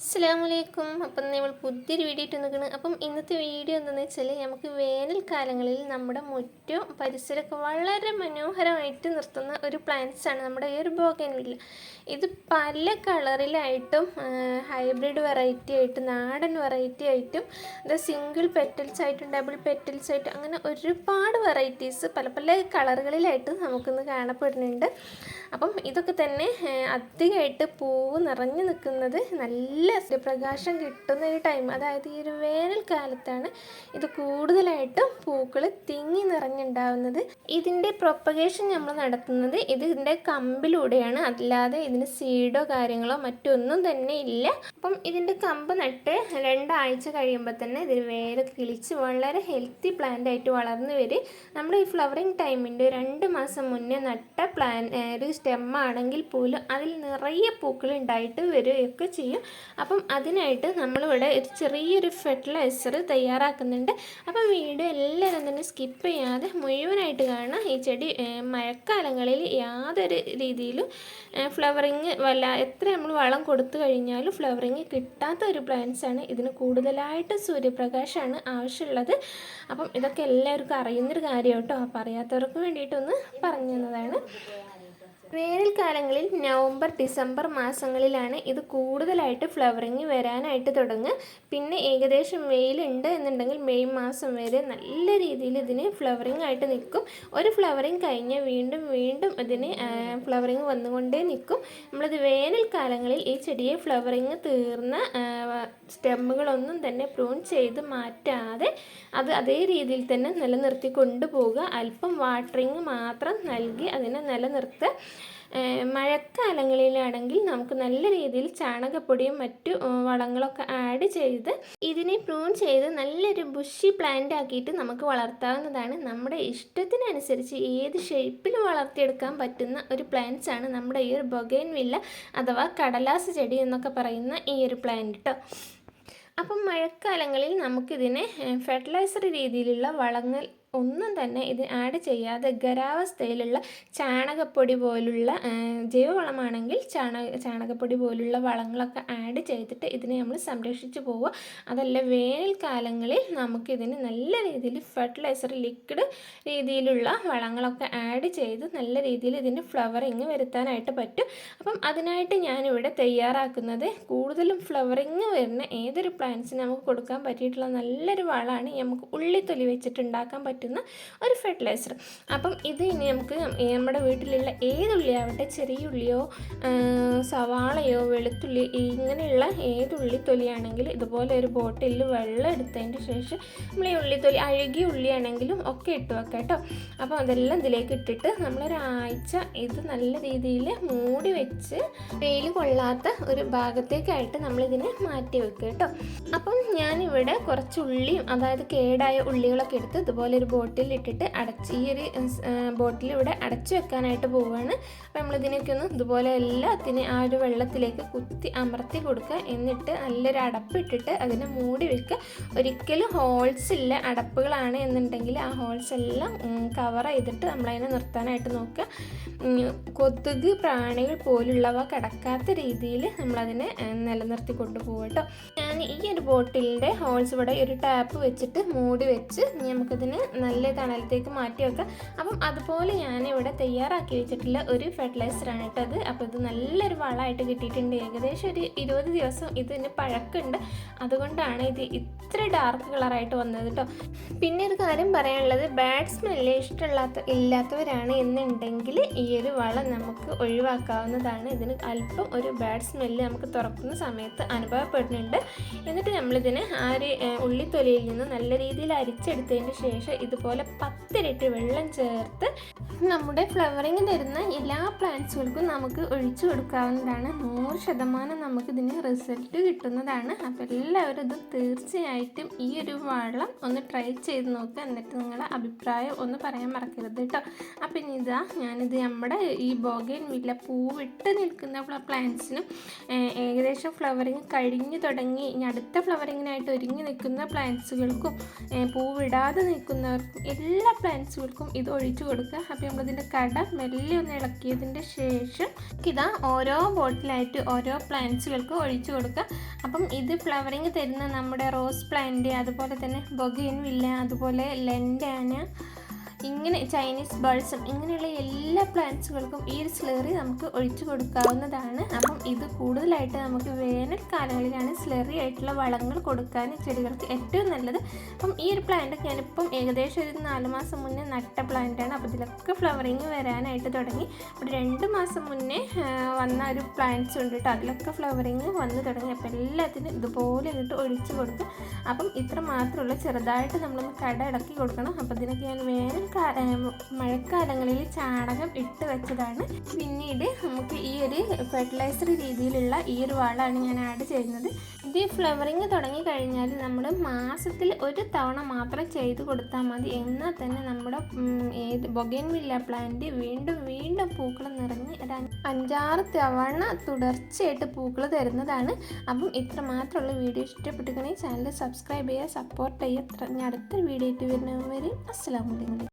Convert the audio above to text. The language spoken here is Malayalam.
അസ്സാമലൈക്കും അപ്പം നമ്മൾ പുതിയൊരു വീഡിയോ ഇട്ട് നിൽക്കുന്നത് അപ്പം ഇന്നത്തെ വീഡിയോ എന്താണെന്ന് വെച്ചാൽ നമുക്ക് വേനൽക്കാലങ്ങളിൽ നമ്മുടെ മുറ്റവും പരിസരമൊക്കെ വളരെ മനോഹരമായിട്ട് നിർത്തുന്ന ഒരു പ്ലാന്റ്സ് ആണ് നമ്മുടെ ഈ ഒരു ബോഗൻവില്ല ഇത് പല കളറിലായിട്ടും ഹൈബ്രിഡ് വെറൈറ്റി ആയിട്ടും നാടൻ വെറൈറ്റി ആയിട്ടും അത് സിംഗിൾ പെറ്റൽസ് ആയിട്ടും ഡബിൾ പെറ്റൽസ് ആയിട്ടും അങ്ങനെ ഒരുപാട് വെറൈറ്റീസ് പല പല കളറുകളിലായിട്ട് നമുക്കിന്ന് കാണപ്പെടുന്നുണ്ട്. അപ്പം ഇതൊക്കെ തന്നെ അധികമായിട്ട് പൂവ് നിറഞ്ഞു നിൽക്കുന്നത് നല്ല സൂര്യപ്രകാശം കിട്ടുന്ന ഒരു ടൈം അതായത് ഈ ഒരു വേനൽക്കാലത്താണ് ഇത് കൂടുതലായിട്ടും പൂക്കൾ തിങ്ങി നിറഞ്ഞുണ്ടാവുന്നത്. ഇതിന്റെ പ്രൊപ്പഗേഷൻ നമ്മൾ നടത്തുന്നത് ഇതിന്റെ കമ്പിലൂടെയാണ്. അല്ലാതെ ഇതിന് സീഡോ കാര്യങ്ങളോ മറ്റൊന്നും തന്നെ ഇല്ല. അപ്പം ഇതിന്റെ കമ്പ് നട്ട് രണ്ടാഴ്ച കഴിയുമ്പോൾ തന്നെ ഇതിന് വേര് കിളിച്ച് വളരെ ഹെൽത്തി പ്ലാന്റ് ആയിട്ട് വളർന്നു വരും. നമ്മൾ ഈ ഫ്ലവറിങ് ടൈമിന്റെ രണ്ട് മാസം മുന്നേ നട്ട പ്ലാൻ ഒരു സ്റ്റെമ്മാണെങ്കിൽ പോലും അതിൽ നിറയെ പൂക്കൾ ഉണ്ടായിട്ട് വരികയൊക്കെ ചെയ്യും. അപ്പം അതിനായിട്ട് നമ്മളിവിടെ ഒരു ചെറിയൊരു ഫെർട്ടിലൈസർ തയ്യാറാക്കുന്നുണ്ട്. അപ്പം വീഡിയോ എല്ലാവരും തന്നെ സ്കിപ്പ് ചെയ്യാതെ മുഴുവനായിട്ട് കാണാം. ഈ ചെടി മഴക്കാലങ്ങളിൽ യാതൊരു രീതിയിലും ഫ്ലവറിങ് വല്ല എത്ര നമ്മൾ വളം കൊടുത്തു കഴിഞ്ഞാലും ഫ്ലവറിങ് കിട്ടാത്ത ഒരു പ്ലാന്റ്സാണ് ഇതിന് കൂടുതലായിട്ട് സൂര്യപ്രകാശമാണ് ആവശ്യമുള്ളത്. അപ്പം ഇതൊക്കെ എല്ലാവർക്കും അറിയുന്നൊരു കാര്യം കേട്ടോ അപ്പം അറിയാത്തവർക്ക് വേണ്ടിയിട്ടൊന്ന് പറഞ്ഞു തന്നതാണ്. വേനൽക്കാലങ്ങളിൽ നവംബർ ഡിസംബർ മാസങ്ങളിലാണ് ഇത് കൂടുതലായിട്ട് ഫ്ലവറിങ് വരാനായിട്ട് തുടങ്ങുക. പിന്നെ ഏകദേശം വെയിലുണ്ട് എന്നുണ്ടെങ്കിൽ മെയ് മാസം വരെ നല്ല രീതിയിൽ ഇതിന് ഫ്ലവറിങ് ആയിട്ട് നിൽക്കും. ഒരു ഫ്ലവറിങ് കഴിഞ്ഞാൽ വീണ്ടും വീണ്ടും ഇതിന് ഫ്ലവറിങ് വന്നുകൊണ്ടേ നിൽക്കും. നമ്മളിത് വേനൽക്കാലങ്ങളിൽ ഈ ചെടിയെ ഫ്ലവറിങ് തീർന്ന സ്റ്റെമ്മുകളൊന്നും തന്നെ പ്രൂൺ ചെയ്ത് മാറ്റാതെ അത് അതേ രീതിയിൽ തന്നെ നിലനിർത്തി കൊണ്ടുപോവുക. അല്പം വാട്ടറിങ് മാത്രം നൽകി അതിനെ നിലനിർത്തുക. മഴക്കാലങ്ങളിലാണെങ്കിൽ നമുക്ക് നല്ല രീതിയിൽ ചാണകപ്പൊടിയും മറ്റു വളങ്ങളൊക്കെ ആഡ് ചെയ്ത് ഇതിനെ പ്രൂൺ ചെയ്ത് നല്ലൊരു ബുഷി പ്ലാന്റ് ആക്കിയിട്ട് നമുക്ക് വളർത്താവുന്നതാണ്. നമ്മുടെ ഇഷ്ടത്തിനനുസരിച്ച് ഏത് ഷേപ്പിൽ വളർത്തിയെടുക്കാൻ പറ്റുന്ന ഒരു പ്ലാന്റ്സ് ആണ് നമ്മുടെ ഈ ഒരു ബൊഗൈൻ വില്ല അഥവാ കടലാസ് ചെടി എന്നൊക്കെ പറയുന്ന ഈ ഒരു പ്ലാന്റ് കേട്ടോ അപ്പം മഴക്കാലങ്ങളിൽ നമുക്കിതിനെ ഫെർട്ടിലൈസർ രീതിയിലുള്ള വളങ്ങൾ ഒന്നും തന്നെ ഇത് ആഡ് ചെയ്യാതെ ഗരാവസ്ഥയിലുള്ള ചാണകപ്പൊടി പോലുള്ള ജൈവവളമാണെങ്കിൽ ചാണക ചാണകപ്പൊടി പോലുള്ള വളങ്ങളൊക്കെ ആഡ് ചെയ്തിട്ട് ഇതിനെ നമ്മൾ സംരക്ഷിച്ചു പോവുക. അതല്ല വേനൽക്കാലങ്ങളിൽ നമുക്കിതിന് നല്ല രീതിയിൽ ഫെർട്ടിലൈസർ ലിക്വിഡ് രീതിയിലുള്ള വളങ്ങളൊക്കെ ആഡ് ചെയ്ത് നല്ല രീതിയിൽ ഇതിന് ഫ്ലവറിങ് വരുത്താനായിട്ട് പറ്റും. അപ്പം അതിനായിട്ട് ഞാനിവിടെ തയ്യാറാക്കുന്നത് കൂടുതലും ഫ്ലവറിങ് വരുന്ന ഏതൊരു പ്ലാന്റ്സിന് നമുക്ക് കൊടുക്കാൻ പറ്റിയിട്ടുള്ള നല്ലൊരു വളമാണ്. നമുക്ക് ഉള്ളിത്തൊലി വെച്ചിട്ട് ഉണ്ടാക്കാൻ പറ്റുന്ന ഒരു ഫെർട്ടിലൈസർ. അപ്പം ഇത് ഇനി നമുക്ക് നമ്മുടെ വീട്ടിലുള്ള ഏതുള്ളിയാവട്ടെ ചെറിയ ഉള്ളിയോ സവാളയോ വെളുത്തുള്ളി ഇങ്ങനെയുള്ള ഏതുള്ളി തൊലിയാണെങ്കിൽ ഇതുപോലെ ഒരു ബോട്ടിലിൽ വെള്ളം എടുത്തതിന് ശേഷം നമ്മൾ ഈ ഉള്ളിത്തൊലി അഴുകിയ ഉള്ളിയാണെങ്കിലും ഒക്കെ ഇട്ട് വെക്കാം കേട്ടോ. അപ്പോൾ അതെല്ലാം ഇതിലേക്ക് ഇട്ടിട്ട് നമ്മളൊരാഴ്ച ഇത് നല്ല രീതിയിൽ മൂടി വെച്ച് വെയിൽ കൊള്ളാത്ത ഒരു ഭാഗത്തേക്കായിട്ട് നമ്മളിതിനെ മാറ്റി വെക്കുക കേട്ടോ. അപ്പം ഞാനിവിടെ കുറച്ച് ഉള്ളിയും അതായത് കേടായ ഉള്ളികളൊക്കെ എടുത്ത് ഇതുപോലെ ഒരു ബോട്ടിൽ ഇട്ടിട്ട് അടച്ച് ഈ ഒരു ബോട്ടിൽ ഇവിടെ അടച്ചു വെക്കാനായിട്ട് പോവുകയാണ് അപ്പോൾ നമ്മളിതിനൊക്കെ ഒന്ന് ഇതുപോലെ എല്ലാത്തിനും ആ ഒരു വെള്ളത്തിലേക്ക് കുത്തി അമർത്തി കൊടുക്കുക. എന്നിട്ട് നല്ലൊരു അടപ്പിട്ടിട്ട് അതിനെ മൂടി വെക്കുക. ഒരിക്കലും ഹോൾസ് ഇല്ല അടപ്പുകളാണ് എന്നുണ്ടെങ്കിൽ ആ ഹോൾസ് എല്ലാം കവർ ചെയ്തിട്ട് നമ്മളതിനെ നിർത്താനായിട്ട് നോക്കുക. കൊതുക് പ്രാണികൾ പോലുള്ളവ കിടക്കാത്ത രീതിയിൽ നമ്മളതിനെ നിലനിർത്തി കൊണ്ടുപോകും കേട്ടോ. ഞാൻ ഈ ഒരു ബോട്ടിലിന്റെ ഹോൾസ് ഇവിടെ ഒരു ടാപ്പ് വെച്ചിട്ട് മൂടി വെച്ച് നമുക്കിതിന് നല്ല തണലത്തേക്ക് മാറ്റി വെക്കുക അപ്പം അതുപോലെ ഞാനിവിടെ തയ്യാറാക്കി വെച്ചിട്ടുള്ള ഒരു ഫെർട്ടിലൈസറാണ് കേട്ടോ അത് അപ്പോൾ ഇത് നല്ലൊരു വളമായിട്ട് കിട്ടിയിട്ടുണ്ട്. ഏകദേശം ഒരു ഇരുപത് ദിവസം ഇതിന് പഴക്കമുണ്ട്. അതുകൊണ്ടാണ് ഇത് ഇത്ര ഡാർക്ക് കളറായിട്ട് വന്നത് കേട്ടോ പിന്നെ ഒരു കാര്യം പറയാനുള്ളത്. ബാഡ് സ്മെല്ല് ഇഷ്ടമില്ലാത്ത ഇല്ലാത്തവരാണ് എന്നുണ്ടെങ്കിൽ ഈ ഒരു വളം നമുക്ക് ഒഴിവാക്കാവുന്നതാണ്. ഇതിന് അല്പം ഒരു ബാഡ് സ്മെല്ല് നമുക്ക് തുറക്കുന്ന സമയത്ത് അനുഭവപ്പെടുന്നുണ്ട്. എന്നിട്ട് നമ്മളിതിനെ ആ ഒരു ഉള്ളിത്തൊലിയിൽ നിന്ന് നല്ല രീതിയിൽ അരിച്ചെടുത്തതിന് ശേഷം ഇതുപോലെ പത്തിരട്ടി വെള്ളം ചേർത്ത് നമ്മുടെ ഫ്ലവറിങ് തരുന്ന എല്ലാ പ്ലാന്റ്സുകൾക്കും നമുക്ക് ഒഴിച്ചു കൊടുക്കാവുന്നതാണ്. നൂറ് ശതമാനം നമുക്കിതിന് റിസൾട്ട് കിട്ടുന്നതാണ്. അപ്പോൾ എല്ലാവരും ഇത് തീർച്ചയായിട്ടും ഈ ഒരു വളം ഒന്ന് ട്രൈ ചെയ്ത് നോക്കുക എന്നിട്ട് നിങ്ങളുടെ അഭിപ്രായം ഒന്ന് പറയാൻ മറക്കരുത് കേട്ടോ അപ്പം ഇനി ഇതാ ഞാനിത് നമ്മുടെ ഈ ബോഗയിൽ വില്ല പൂവിട്ട് നിൽക്കുന്ന പ്ലാന്റ്സിനും ഏകദേശം ഫ്ലവറിങ് കഴിഞ്ഞു തുടങ്ങി. ഇനി അടുത്ത ഫ്ലവറിങ്ങിനായിട്ട് ഒരുങ്ങി നിൽക്കുന്ന പ്ലാന്റ്സുകൾക്കും പൂവിടാതെ നിൽക്കുന്നവർക്കും ചെടികൾക്കും എല്ലാ പ്ലാന്റ്സുകൾക്കും ഇത് ഒഴിച്ചു കൊടുക്കുക. അപ്പോൾ നമ്മളിതിന്റെ കട മെല്ലെ ഒന്ന് ഇളക്കിയതിന്റെ ശേഷം ഇതാ ഓരോ ബോട്ടിലായിട്ട് ഓരോ പ്ലാന്റ്സുകൾക്കും ഒഴിച്ചു കൊടുക്കുക. അപ്പം ഇത് ഫ്ലവറിങ് തരുന്ന നമ്മുടെ റോസ് പ്ലാന്റ് അതുപോലെ തന്നെ ബൊഗൈൻ വില്ല അതുപോലെ ലെൻഡാന ഇങ്ങനെ ചൈനീസ് ബൾസം ഇങ്ങനെയുള്ള എല്ലാ പ്ലാന്റ്സുകൾക്കും ഈ ഒരു സ്ലറി നമുക്ക് ഒഴിച്ചു കൊടുക്കാവുന്നതാണ്. അപ്പം ഇത് കൂടുതലായിട്ട് നമുക്ക് വേനൽക്കാലങ്ങളിലാണ് സ്ലറി ആയിട്ടുള്ള വളങ്ങൾ കൊടുക്കാൻ ചെടികൾക്ക് ഏറ്റവും നല്ലത്. അപ്പം ഈ ഒരു പ്ലാന്റ് ഞാനിപ്പം ഏകദേശം ഒരു നാല് മാസം മുന്നേ നട്ട പ്ലാന്റാണ് അപ്പോൾ ഇതിലൊക്കെ ഫ്ലവറിങ് വരാനായിട്ട് തുടങ്ങി. ഒരു രണ്ട് മാസം മുന്നേ വന്ന ഒരു പ്ലാന്റ്സ് ഉണ്ട് കേട്ടോ. അതിലൊക്കെ ഫ്ലവറിങ് വന്ന് തുടങ്ങി. അപ്പോൾ എല്ലാത്തിനും ഇതുപോലെ ഇങ്ങോട്ട് ഒഴിച്ചു കൊടുക്കും. അപ്പം ഇത്ര മാത്രമുള്ള ചെറുതായിട്ട് നമ്മളൊന്ന് കട ഇടക്കി കൊടുക്കണം. അപ്പം ഇതിനൊക്കെ ഞാൻ വേനൽക്കാല മഴക്കാലങ്ങളിൽ ചാണകം ഇട്ട് വെച്ചതാണ്. പിന്നീട് നമുക്ക് ഈ ഒരു ഫെർട്ടിലൈസർ രീതിയിലുള്ള ഈ ഒരു വളമാണ് ഞാൻ ആഡ് ചെയ്യുന്നത്. ഇത് ഫ്ലവറിങ് തുടങ്ങി കഴിഞ്ഞാൽ നമ്മൾ മാസത്തിൽ ഒരു തവണ മാത്രം ചെയ്ത് കൊടുത്താൽ മതി. എന്നാൽ തന്നെ നമ്മുടെ ഏത് ബൊഗൻവില്ല പ്ലാന്റ് വീണ്ടും വീണ്ടും പൂക്കൾ നിറഞ്ഞ് ഒരു അഞ്ചാറ് തവണ തുടർച്ചയായിട്ട് പൂക്കൾ തരുന്നതാണ്. അപ്പം ഇത്ര മാത്രമുള്ള വീഡിയോ ഇഷ്ടപ്പെട്ടിട്ടുണ്ടെങ്കിൽ ചാനൽ സബ്സ്ക്രൈബ് ചെയ്യുക സപ്പോർട്ട് ചെയ്യുക. അടുത്ത വീഡിയോ ആയിട്ട് അസ്സാം അസ്സലാമലൈക്കും